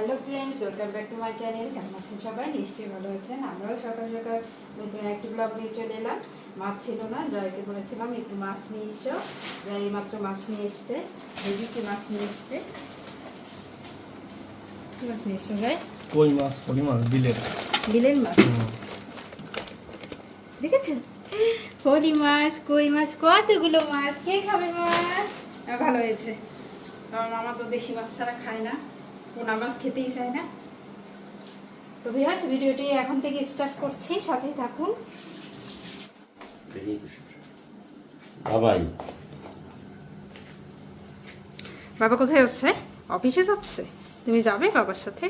Hello friends welcome back to my channel কেমন আছেন সবাই? নিশ্চয়ই ভালো আছেন। আমরাও সকাল সকাল নতুন একটি ব্লগ নিয়ে চলে এলাম। মাছ ছিল না জয়কে বলেছিলাম একটু মাছ নিয়ে এসো। জয় এইমাত্র মাছ নিয়ে এসছে। দেখি কি মাছ নিয়ে এসছে। মাছ নিয়ে এসছে জয় কই মাছ? কই মাছ? বিলের। বিলের মাছ। দেখেছ ফলি মাছ কই মাছ কতগুলো মাছ? কে খাবে মাছ? ভালো হয়েছে। কারণ আমার তো দেশি মাছ ছাড়া খায় না। পোনা মাছ খেতেই চায় না। তো ভিউয়ার্স ভিডিওটি এখন থেকে স্টার্ট করছি সাথেই থাকুন। বাবাই। বাবা কোথায় যাচ্ছে? অফিসে যাচ্ছে? তুমি যাবে বাবার সাথে?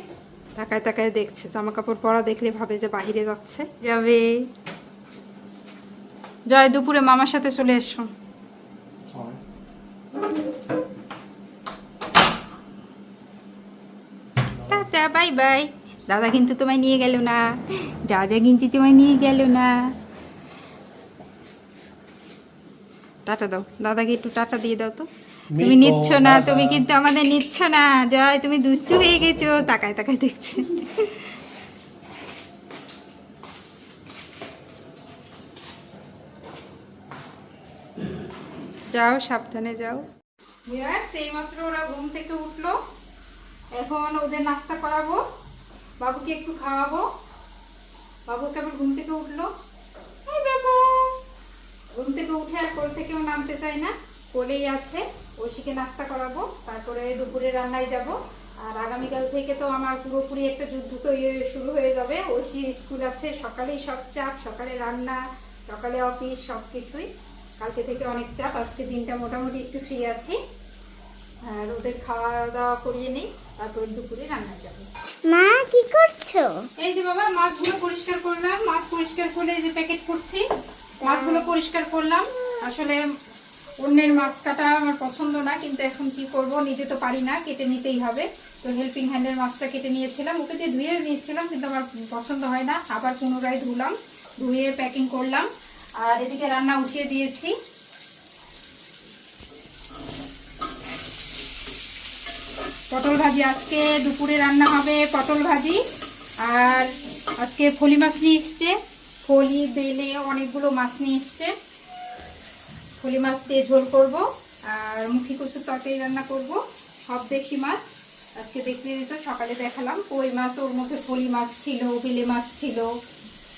তাকায় তাকায় দেখছে জামা কাপড় পরা দেখলে ভাবে যে বাইরে যাচ্ছে। যাবে। জয় দুপুরে মামার সাথে চলে এসো। Tata bye bye. দাদা কিন্তু তোমায় নিয়ে গেল না। যা যা কিন্তু তোমায় নিয়ে গেল না। টাটা দাও। দাদাকে একটু টাটা দিয়ে দাও তো। তুমি নিচ্ছ না তুমি কিন্তু আমাদের নিচ্ছ না। জয় তুমি দুষ্টু হয়ে গেছো। তাকায় তাকায় দেখছে। যাও সাবধানে যাও। সেই মাত্র ওরা ঘুম থেকে উঠল। এখন ওদের নাস্তা করাবো, বাবুকে একটু খাওয়াবো। বাবু কেবল ঘুম থেকে উঠল। ঘুম থেকে উঠে আর কোল থেকেও নামতে চায় না। কোলেই আছে ঐশীকে নাস্তা করাবো, তারপরে দুপুরে রান্নায় যাব। আর আগামীকাল থেকে তো আমার পুরোপুরি একটা যুদ্ধ তো শুরু হয়ে যাবে। ঐশীর স্কুল আছে, সকালেই সব চাপ, সকালে রান্না, সকালে অফিস সব কিছুই কালকে থেকে অনেক চাপ, আজকে দিনটা মোটামুটি একটু ফ্রি আছি। আর ওদের খাওয়া দাওয়া করিয়ে নিই তারপরে দুপুরে রান্নায় যাব। মা কি করছ? এই যে বাবা মাছগুলো পরিষ্কার করলাম। মাছ পরিষ্কার করে এই যে প্যাকেট করছি মাছগুলো পরিষ্কার করলাম। আসলে অন্যের মাছ কাটা আমার পছন্দ না কিন্তু এখন কি করব নিজে তো পারি না কেটে নিতেই হবে। তো হেল্পিং হ্যান্ডের মাছটা কেটে নিয়েছিলাম। ওকে দিয়ে ধুয়ে নিয়েছিলাম কিন্তু আমার পছন্দ হয় না। আবার পুনরায় ধুলাম ধুয়ে প্যাকিং করলাম। আর এদিকে রান্না উঠিয়ে দিয়েছি। পটল ভাজি। আজকে দুপুরে রান্না হবে পটল ভাজি। আর আজকে ফলি মাছ নিয়ে এসছে। ফলি, বেলে অনেকগুলো মাছ নিয়ে এসছে। ফলি মাছ দিয়ে ঝোল করব। আর মুখি কচুর তরকারি রান্না করব। সব দেশি মাছ। আজকে দেখতে দিত সকালে দেখালাম, কই মাছ, ওর মধ্যে ফলি মাছ ছিল, বেলে মাছ ছিল,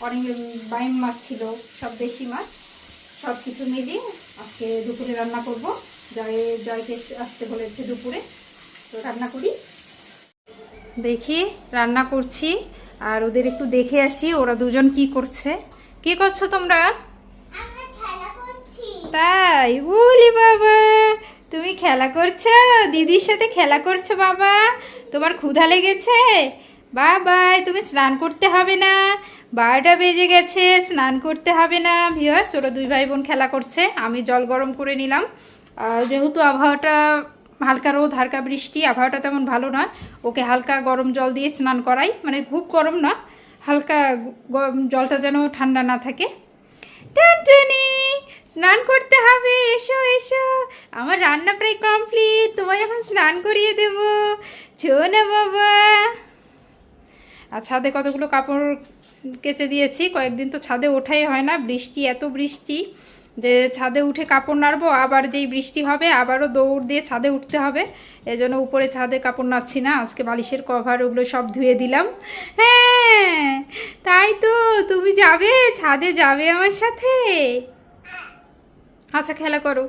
অনেক বাইম মাছ ছিল, সব দেশি মাছ। সব কিছু মিলিয়ে আজকে দুপুরে রান্না করব। জয় জয়কে আসতে বলেছে দুপুরে। রান্না করি। দেখি রান্না করছি আর ওদের একটু দেখে আসি ওরা দুজন কি করছে। কি করছ তোমরা? তাই? উলি বাবা তুমি খেলা করছ? দিদির সাথে খেলা করছ বাবা? তোমার ক্ষুধা লেগেছে? বাবাই তুমি স্নান করতে হবে না। বারোটা বেজে গেছে স্নান করতে হবে না। ভিওর্স ওরা দুই ভাই বোন খেলা করছে। আমি জল গরম করে নিলাম। আর যেহেতু আবহাওয়াটা হালকা রোদ, হালকা বৃষ্টি, আবহাওয়াটা তেমন ভালো নয়। ওকে হালকা গরম জল দিয়ে স্নান করাই। মানে খুব গরম না, হালকা জলটা যেন ঠান্ডা না থাকে। টুনটুনি, স্নান করতে হবে, এসো এসো। আমার রান্না প্রায় কমপ্লিট, তোমায় এখন স্নান করিয়ে দেব। ছো না বাবা। আর ছাদে কতগুলো কাপড় কেচে দিয়েছি, কয়েকদিন তো ছাদে ওঠাই হয় না, বৃষ্টি, এত বৃষ্টি। যে ছাদে উঠে কাপড় নাড়বো আবার যেই বৃষ্টি হবে আবারও দৌড় দিয়ে ছাদে উঠতে হবে। এজন্য উপরে ছাদে কাপড় নাড়ছি না আজকে বালিশের কভার ওগুলো সব ধুয়ে দিলাম। হ্যাঁ তাই তো তুমি যাবে? ছাদে যাবে আমার সাথে? আচ্ছা খেলা করো।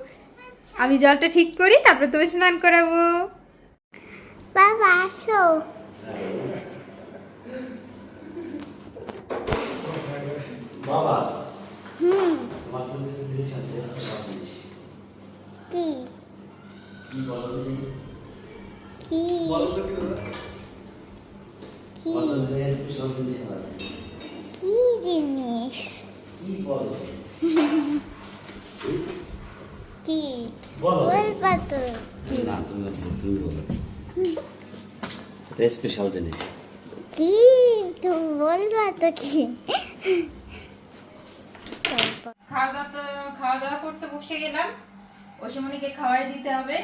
আমি জলটা ঠিক করি তারপরে তুমি স্নান করাবো। বাবা আসো। বাবা হুম তোমার তো একটা জিনিস আছে সব জিনিস কি কি? কি? জিনিস কি জিনিস? কি? বলো? কি বলো। বলবা তো না, তুমি তুমি বলো। এটা স্পেশাল জিনিস। কি? তুমি বলবা তো কি? খাওয়া দাওয়া তো খাওয়া দাওয়া করতে বসে গেলাম। ওসিমনিকে খাওয়াই দিতে হবে।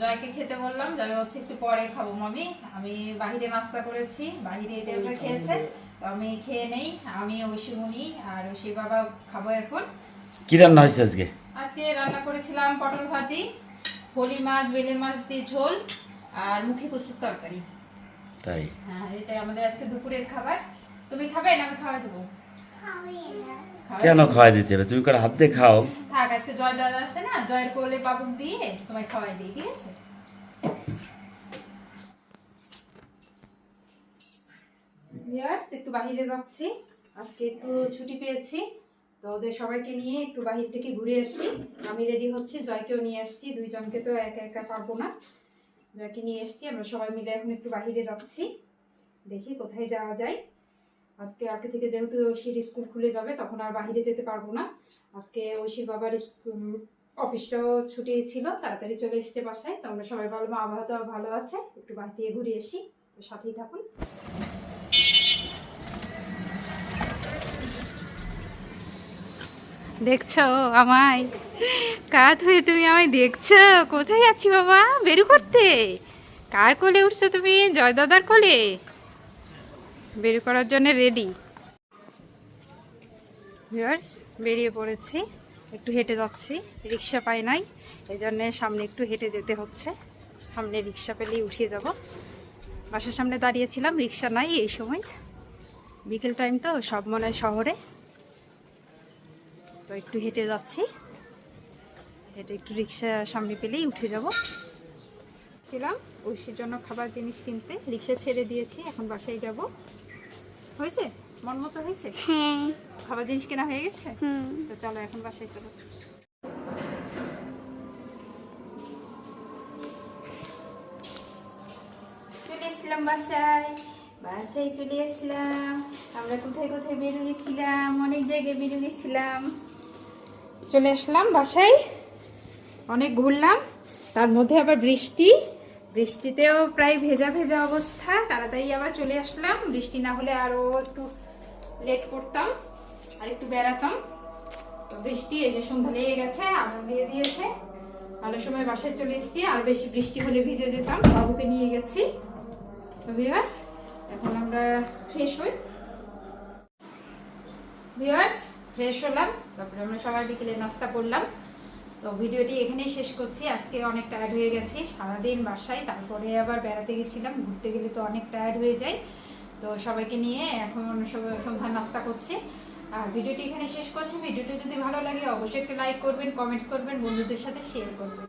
জয়কে খেতে বললাম জয় হচ্ছে একটু পরে খাব মামি। আমি বাহিরে নাস্তা করেছি বাহিরে এটা ওটা খেয়েছে। তো আমি খেয়ে নেই আমি ঐশীমণি আর ঐশী বাবা খাব এখন। কি রান্না হয়েছে আজকে? আজকে রান্না করেছিলাম পটল ভাজি হোলি মাছ বেলে মাছ দিয়ে ঝোল আর মুখি কুসুর তরকারি। তাই? হ্যাঁ এটাই আমাদের আজকে দুপুরের খাবার। তুমি খাবে না আমি খাওয়া দেবো? খাওয়াই কেন খাওয়াই দিতে হবে? তুমি কার হাত দিয়ে খাও। থাক আজকে জয় দাদা আছে না জয়ের কোলে বাবুক দিয়ে তোমায় খাওয়াই দিই ঠিক আছে? ভিউয়ার্স একটু বাইরে যাচ্ছি। আজকে একটু ছুটি পেয়েছি তো ওদের সবাইকে নিয়ে একটু বাহির থেকে ঘুরে আসি। আমি রেডি হচ্ছি জয়কেও নিয়ে আসছি দুইজনকে তো একা একা পারব না। জয়কে নিয়ে এসছি আমরা সবাই মিলে এখন একটু বাহিরে যাচ্ছি। দেখি কোথায় যাওয়া যায়। আজকে আগে থেকে যেহেতু ঐশীর স্কুল খুলে যাবে, তখন আর বাইরে যেতে পারব না। আজকে ঐশীর বাবার অফিসটাও ছুটি ছিল, তাড়াতাড়ি চলে এসেছে বাসায়। তো আমরা সবাই ভালো মা আবহাওয়া ভালো আছে, একটু বাইরে থেকে ঘুরে আসি। তো সাথেই থাকুন। দেখছ আমায়? কাত হয়ে তুমি আমায় দেখছ? কোথায় যাচ্ছি বাবা? বেরু করতে। কার কোলে উঠছো তুমি? জয় দাদার কোলে? বের করার জন্য রেডি ভিউয়ার্স বেরিয়ে পড়েছি। একটু হেঁটে যাচ্ছি। রিক্সা পাই নাই। এই জন্যে সামনে একটু হেঁটে যেতে হচ্ছে। সামনে রিক্সা পেলেই উঠিয়ে যাব। বাসার সামনে দাঁড়িয়েছিলাম, রিক্সা নাই এই সময়। বিকেল টাইম তো, সব মনে হয় শহরে। তো একটু হেঁটে যাচ্ছি। হেঁটে একটু রিক্সা সামনে পেলেই উঠে যাব। ছিলাম, ঐশীর জন্য খাবার জিনিস কিনতে। রিক্সা ছেড়ে দিয়েছি, এখন বাসায় যাব। হয়েছে? মন মতো হয়েছে? হ্যাঁ। খাবার জিনিস কেনা হয়ে গেছে? হুম। তো চলো এখন বাসায় চলো। চলে এসলাম বাসায়। বাসায় চলে আসলাম আমরা কোথায় কোথায় বেরো গেছিলাম অনেক জায়গায় বেরো গেছিলাম চলে আসলাম বাসায়। অনেক ঘুরলাম। তার মধ্যে আবার বৃষ্টি। বৃষ্টিতেও প্রায় ভেজা ভেজা অবস্থা, তাড়াতাড়ি আবার চলে আসলাম। বৃষ্টি না হলে আরও একটু লেট করতাম, আর একটু বেড়াতাম। তো বৃষ্টি, এই যে সন্ধ্যা লেগে গেছে, আগুন দিয়ে দিয়েছে। ভালো সময় বাসায় চলে এসেছি, আর বেশি বৃষ্টি হলে ভিজে যেতাম, বাবুকে নিয়ে গেছি। তো এখন আমরা ফ্রেশ হই। ভিউয়ার্স ফ্রেশ হলাম, তারপরে আমরা সবাই বিকেলে নাস্তা করলাম। তো ভিডিওটি এখানেই শেষ করছি। আজকে অনেক টায়ার্ড হয়ে গেছি, সারাদিন বাসায়, তারপরে আবার বেড়াতে গেছিলাম, ঘুরতে গেলে তো অনেক টায়ার্ড হয়ে যায়। তো সবাইকে নিয়ে এখন সন্ধ্যা নাস্তা করছে। আর ভিডিওটি এখানে শেষ করছি। ভিডিওটি যদি ভালো লাগে, অবশ্যই একটু লাইক করবেন কমেন্ট করবেন, বন্ধুদের সাথে শেয়ার করবেন।